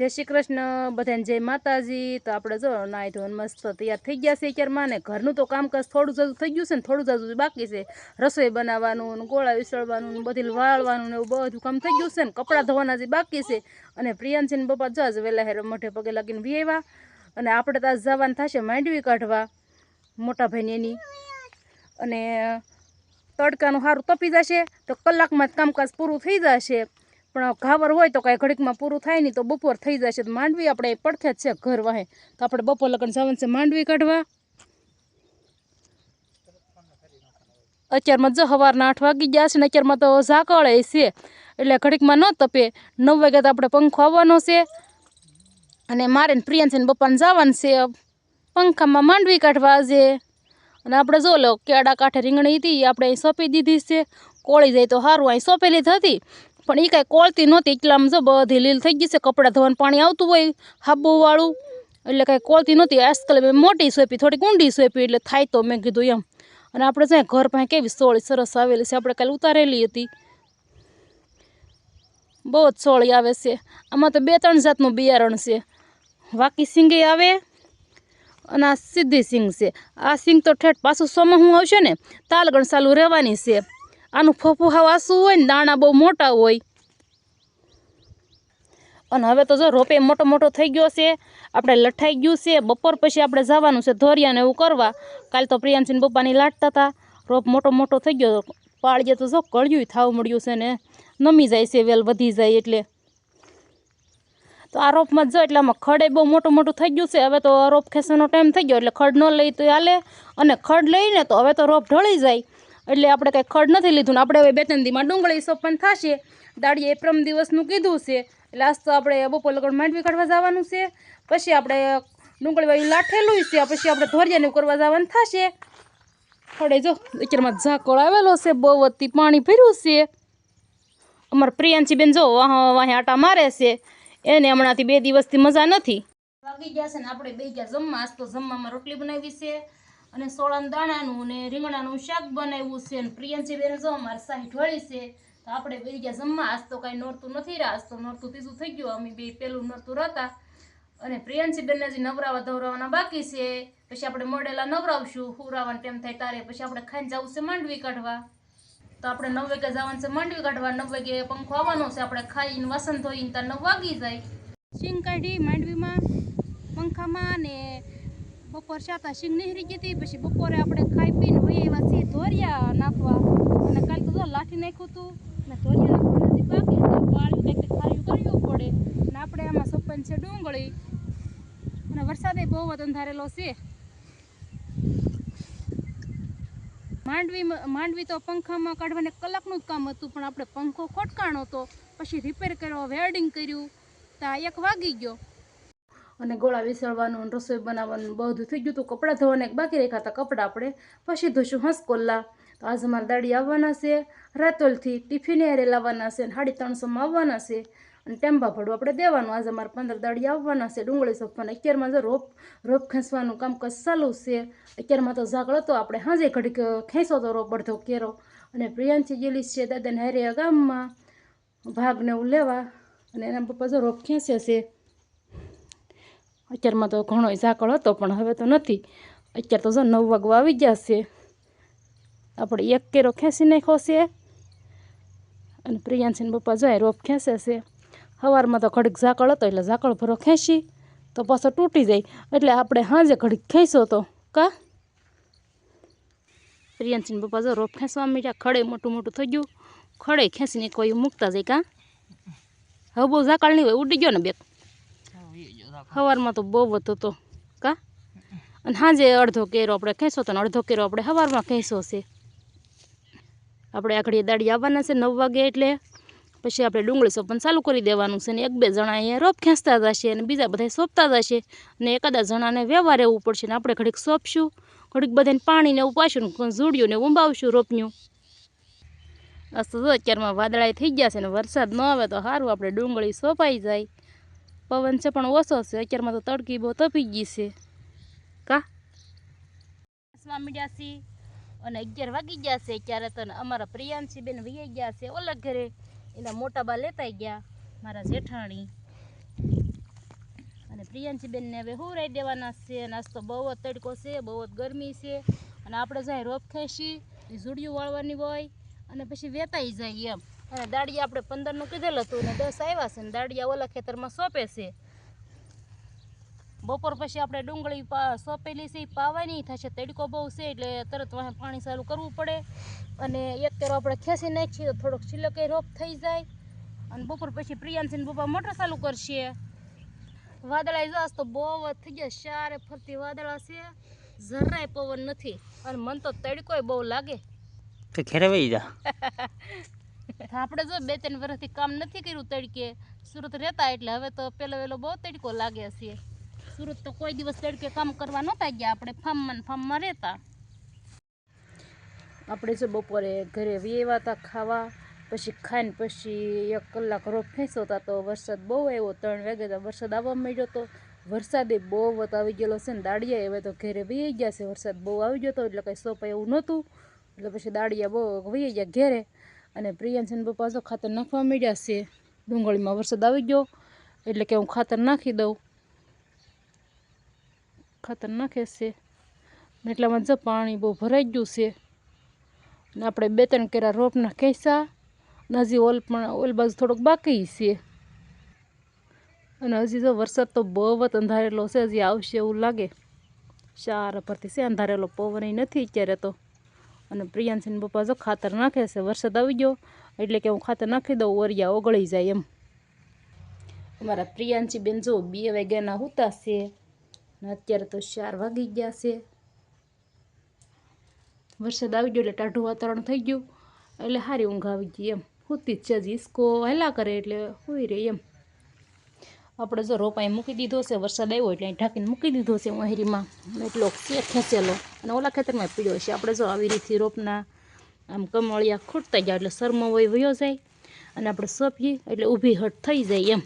જય શ્રી કૃષ્ણ. બધાને જય માતાજી. તો આપણે જો નાય ધોન મસ્ત તૈયાર થઈ ગયા છે અત્યારમાં ને ઘરનું તો કામકાજ થોડું જાજુ થઈ ગયું છે ને થોડું જાજુ બાકી છે. રસોઈ બનાવવાનું ગોળા વિસળવાનું બધી વાળવાનું ને એવું બધું કામ થઈ ગયું છે ને. કપડાં ધોવાના જે બાકી છે. અને પ્રિયાંશીને પપ્પા જો વહેલા હેર મોઢે પગે લાગીને વી અને આપણે તો આજ જવાનું થશે માંડવી કાઢવા. મોટા ભાઈને એની. અને તડકાનું સારું તપી જશે. તો કલાકમાં જ કામકાજ પૂરું થઈ જશે. પણ ઘાવર હોય તો કાંઈ ઘડીકમાં પૂરું થાય નહીં તો બપોર થઈ જશે તો માંડવી આપણે પડખે છે ઘર વાહે. તો આપણે બપોર લગન જવાનું છે માંડવી કાઢવા. અત્યારમાં જો સવારના આઠ વાગી ગયા છે ને અત્યારમાં તો ઝાકળે છે. એટલે ઘડીકમાં ન તપે. નવ વાગ્યા તો આપણે પંખો આવવાનો છે. અને મારે ને છે ને પપ્પાને જવાનું છે. પંખામાં માંડવી કાઢવા આજે. અને આપણે જો લો કેળા કાંઠે રીંગણી હતી આપણે અહીં સોંપી દીધી છે. કોળી જાય તો સારું અહીં સોંપેલી જ હતી. પણ એ કાંઈ કોળતી નહોતી. એટલામાં જો બધી લીલ થઈ ગઈ છે, કપડાં ધોવાનું પાણી આવતું હોય, હાબુવાળું. એટલે કાંઈ કોળતી નહોતી. આજકાલ મેં મોટી સોંપી થોડીક ઊંડી સોંપી એટલે થાય તો મેં કીધું એમ. અને આપણે છે ઘર પાસે કેવી સોળી સરસ આવેલી છે. આપણે કાલે ઉતારેલી હતી. બહુ જ સોળી આવે છે. આમાં તો બે ત્રણ જાતનું બિયારણ છે. વાકી સિંગે આવે અને આ સીધી સિંગ છે. આ સિંગ તો ઠેઠ પાછું હું આવશે ને, તાલગણ ચાલુ રહેવાની છે. આનું ફફું હાવ હોય ને દાણા બહુ મોટા હોય. અને હવે તો જો રોપે મોટો મોટો થઈ ગયો છે, આપણે લઠાઈ ગયું છે, બપોર પછી આપણે જવાનું છે ધોરિયાને એવું કરવા. કાલ તો પ્રિયાંશીને પપ્પાની લાટતા હતા રોપ મોટો મોટો થઈ ગયો. પાળીએ તો જો કળિયું થાવ મળ્યું છે ને, નમી જાય છે વેલ, વધી જાય એટલે. તો આ રોપમાં જો એટલે આમાં ખડે બહુ મોટું મોટું થઈ ગયું છે, હવે તો રોપ ખેંચવાનો ટાઈમ થઈ ગયો, એટલે ખડ ન લઈ તો હાલે. અને ખડ લઈને તો હવે તો રોપ ઢળી જાય. એટલે આપણે કંઈ ખડ નથી લીધું ને આપણે હવે બે ત્રણ દીમાં ડુંગળી સોપન થશે. દાડીએ પ્રમ દિવસનું કીધું છે. આજ તો આપણે બપોર લગન માંડવી કાઢવા જવાનું છે. પછી આપણે ડુંગળી વાળી લાઠેલું છે, પછી આપણે ધોરિયાનું કરવા જવાનું થશે. ખડે જો, અત્યારમાં ઝાકળ આવેલો છે, બહુ વધી પાણી ભર્યું છે. અમારા પ્રિયાંશીબેન જો વાહે આટા મારે છે. એને હમણાંથી બે દિવસથી મજા નથી. વાગી ગયા છે ને આપણે બે ગયા જમવા. આજ તો જમવામાં રોટલી બનાવી છે. અને સોળાના દાણાનું ને રીંગણાનું શાક બનાવ્યું છે અને પ્રિયંશી બેન જો અમારે સાહી ઢોળી છે, તો આપણે બે ગયા જમવા. આજ તો કાંઈ નોરતું નથી રહ્યા. આજ તો નોરતું ત્રીજું થઈ ગયું. અમે બે પેલું નોરતું રહેતા. અને પ્રિયંશી બેનને નવરાવા ધવરાવાના બાકી છે. પછી આપણે મોડેલા નવરાવશું. હુરાવાનો ટાઈમ થાય તારે. પછી આપણે ખાઈને જવું છે માંડવી કાઢવા. તો આપણે નવ વાગે જવાનું છે માંડવી કાઢવા. નવ વાગે પંખો આવવાનો છે. આપણે ખાઈને વાસણ ધોઈને ત્યાં નવ વાગી જાય. શીંગ કાઢી માંડવીમાં પંખામાં ને બપોર શાતા શીંગ નીહરી ગઈ પછી બપોરે આપણે ખાઈ પીને હોય એવા છીએ ધોરિયા નાખવા. અને કાલ તો લાઠી નાખ્યું હતું, ને ધોરિયા નાખવાના હજી બાકી વાળ્યું કંઈક ખાર્યું કરવું પડે. અને આપણે આમાં સપન છે ડુંગળી. અને વરસાદે બહુ જ અંધારેલો છે. માંડવી માંડવી તો પંખામાં કાઢવાને કલાકનું જ કામ હતું, પણ આપણે પંખો ખોટકાણો હતો પછી રિપેર કર્યો વેલ્ડિંગ કર્યું. ત્યાં એક વાગી ગયો. અને ગોળા વિસળવાનું રસોઈ બનાવવાનું બધું થઈ ગયું હતું. કપડાં ધોવાને બાકી રાખ્યા હતા કપડાં આપણે. પછી ધોઈશું હંસકોલ્લા. તો આજે મારા દાડી આવવાના છે. રાતોલથી ટિફિને એરે લાવવાના છે અને સાડી ત્રણસોમાં આવવાના છે. અને ટેમ્બા ભાડું આપણે દેવાનું. આજે અમારે પંદર દાડી આવવાના છે. ડુંગળી સોંપવાના. અત્યારમાં જો રોપ રોપ ખેંચવાનું કામકાજ ચાલુ છે. અત્યારમાં તો ઝાકળ હતો. આપણે હાજે ઘડીક ખેંચો તો રોપ અડધો કેરો. અને પ્રિયાંશી ગયેલી છે દાદાને હારે ગામમાં. ભાગને એવું લેવા અને એના પપ્પા જો રોપ ખેંચે છે. અત્યારમાં તો ઘણો ઝાકળ હતો, પણ હવે તો નથી. અત્યારે તો જો નવ વાગવા આવી છે આપણે એક કેરો ખેંચી નાખ્યો અને પ્રિયાંશીને પપ્પા જાય રોપ ખેંચે છે. સવારમાં તો ઘડીક ઝાકળ હતો, એટલે ઝાકળ ભરો ખેંચી તો પાછો તૂટી જાય. એટલે આપણે સાંજે ઘડીક ખેંચો તો, કા? પ્રિયાંશીને પપ્પા જો રોપ ખેંચવા મીઠા ખડે મોટું મોટું થઈ ગયું. ખડે ખેંચીને કોઈ મૂકતા જાય, કા? હવે બહુ ઝાકળ નહીં હોય, ઉડી ગયો ને બે સવારમાં તો. બહુ વધતો હતો. કા? અને સાંજે અડધો કેરો આપણે ખેંચો તો અડધો કેરો આપણે સવારમાં ખેંચો છે. આપણે આખડી દાડી આવવાના છે નવ વાગે એટલે. પછી આપણે ડુંગળી સોંપણ ચાલુ કરી દેવાનું છે ને એક બે જણા અહીંયા રોપ ખેંચતા જશે અને બીજા બધા સોંપતા જશે. અને એકાદા જણાને વ્યવહાર રહેવું પડશે ને આપણે ઘડીક સોંપશું, ઘડીક બધાને પાણીને પાછું ઝૂડ્યું ને ઉંબાવશું રોપનું. આ તો જો અત્યારમાં વાદળાય થઈ ગયા છે ને વરસાદ ન આવે તો સારું આપણે ડુંગળી સોંપાઈ જાય. પવન છે, પણ ઓછો છે. અત્યારમાં તો તડકી બહુ તપી ગઈ છે. કા? સ્વામીડાસી અને અગિયાર વાગી ગયા છે. ત્યારે તો અમારા પ્રિયાંશી બેન વૈયા ગયા છે ઓલા ઘરે. એના મોટા બા લેતા ગયા, મારા જેઠાણી. પ્રિયાંશી બેનને હવે હુરાઈ દેવાના છે. અને આજ તો બહુ જ તડકો છે, બહુ જ ગરમી છે. અને આપણે જાય રોપ ખેંચી, એ ઝૂડિયું વાળવાની હોય અને પછી વેતાઈ જાય એમ. અને દાડિયા આપણે પંદરનું કીધેલું હતું ને દસ આવ્યા છે ને દાડિયા ઓલા ખેતરમાં સોંપે છે. બપોર પછી આપણે ડુંગળી સોંપેલી છે એ પાવાની થશે તડકો બહુ છે એટલે તરત વાહે પાણી ચાલુ કરવું પડે. અને એક કેરો આપણે ખેંચી નાખીએ તો થોડોક છિલકે રોપ થઈ જાય. અને બપોર પછી પ્રિયાંશીને પપ્પા મોટર ચાલુ કરશે. વાદળા જાસ તો બહુ જ થઈ ગયા સારે ફરતી વાદળા છે. જરાય પવન નથી. અને મન તો તડકોય બહુ લાગે. તો ઘેરે વહી જા. આપણે જો બે ત્રણ વર્ષથી કામ નથી કર્યું તડકે, સુરત રહેતા એટલે હવે તો પેલો વેલો બહુ તડકો લાગે છે. સુરત તો કોઈ દિવસ તડકે કામ કરવા નહોતા ગયા, આપણે ફાર્મમાં ફાર્મમાં રહેતા. આપણે જો બપોરે ઘરે વેવા હતા ખાવા, પછી ખાઈને પછી એક કલાક રોપ ફેંસોતા તો વરસાદ બહુ આવ્યો, ત્રણ વાગે વરસાદ આવવા માંડ્યો તો વરસાદે બહુ વત આવી ગયેલો છે ને દાળિયા હવે તો ઘરે વહી ગયા છે, વરસાદ બહુ આવી ગયો હતો એટલે કંઈ સોપાય એવું નહોતું. એટલે પછી દાડિયા બહુ વહી ગયા ઘેરે. અને પ્રિયાંશન પપ્પા તો ખાતર નાખવા માંડ્યા છે. ડુંગળીમાં વરસાદ આવી ગયો, એટલે કે હું ખાતર નાખી દઉં. ખાતર નાખે છે. એટલામાં જો પાણી બહુ ભરાઈ ગયું છે. અને આપણે બે ત્રણ કેરા રોપના ખેંચા હજી ઓલ પણ, ઓલ બાજુ થોડોક બાકી છે. અને હજી જો વરસાદ તો બહુ જ અંધારેલો છે, હજી આવશે એવું લાગે. ચાર પરથી છે, અંધારેલો પવન નથી અત્યારે તો. અને પ્રિયાંશીન પપ્પા જો ખાતર નાખે છે, વરસાદ આવી ગયો એટલે કે હું ખાતર નાખી દઉં, ઓરિયા ઓગળી જાય એમ. અમારા પ્રિયાંશી બેન જો બે વાગ્યાના હુતા છે અત્યારે તો ચાર વાગી ગયા છે. વરસાદ આવી ગયો એટલે ટાઢું વાતાવરણ થઈ ગયું, એટલે સારી ઊંઘ આવી ગઈ એમ. હુતી જ છે હજી ઈસકો હેલા કરે એટલે હોઈ રહી એમ. આપણે જો રોપાઈ મૂકી દીધો છે, વરસાદ આવ્યો એટલે અહીં ઢાંકીને મૂકી દીધો છે વહેરીમાં એટલો કે ખેંચેલો અને ઓલા ખેતરમાં પીડ્યો છે. આપણે જો આવી રીતે રોપના આમ કમળિયા ખૂટતા જાય એટલે સરમો હોય વયો જાય અને આપણે સોંપીએ એટલે ઊભી હટ થઈ જાય એમ.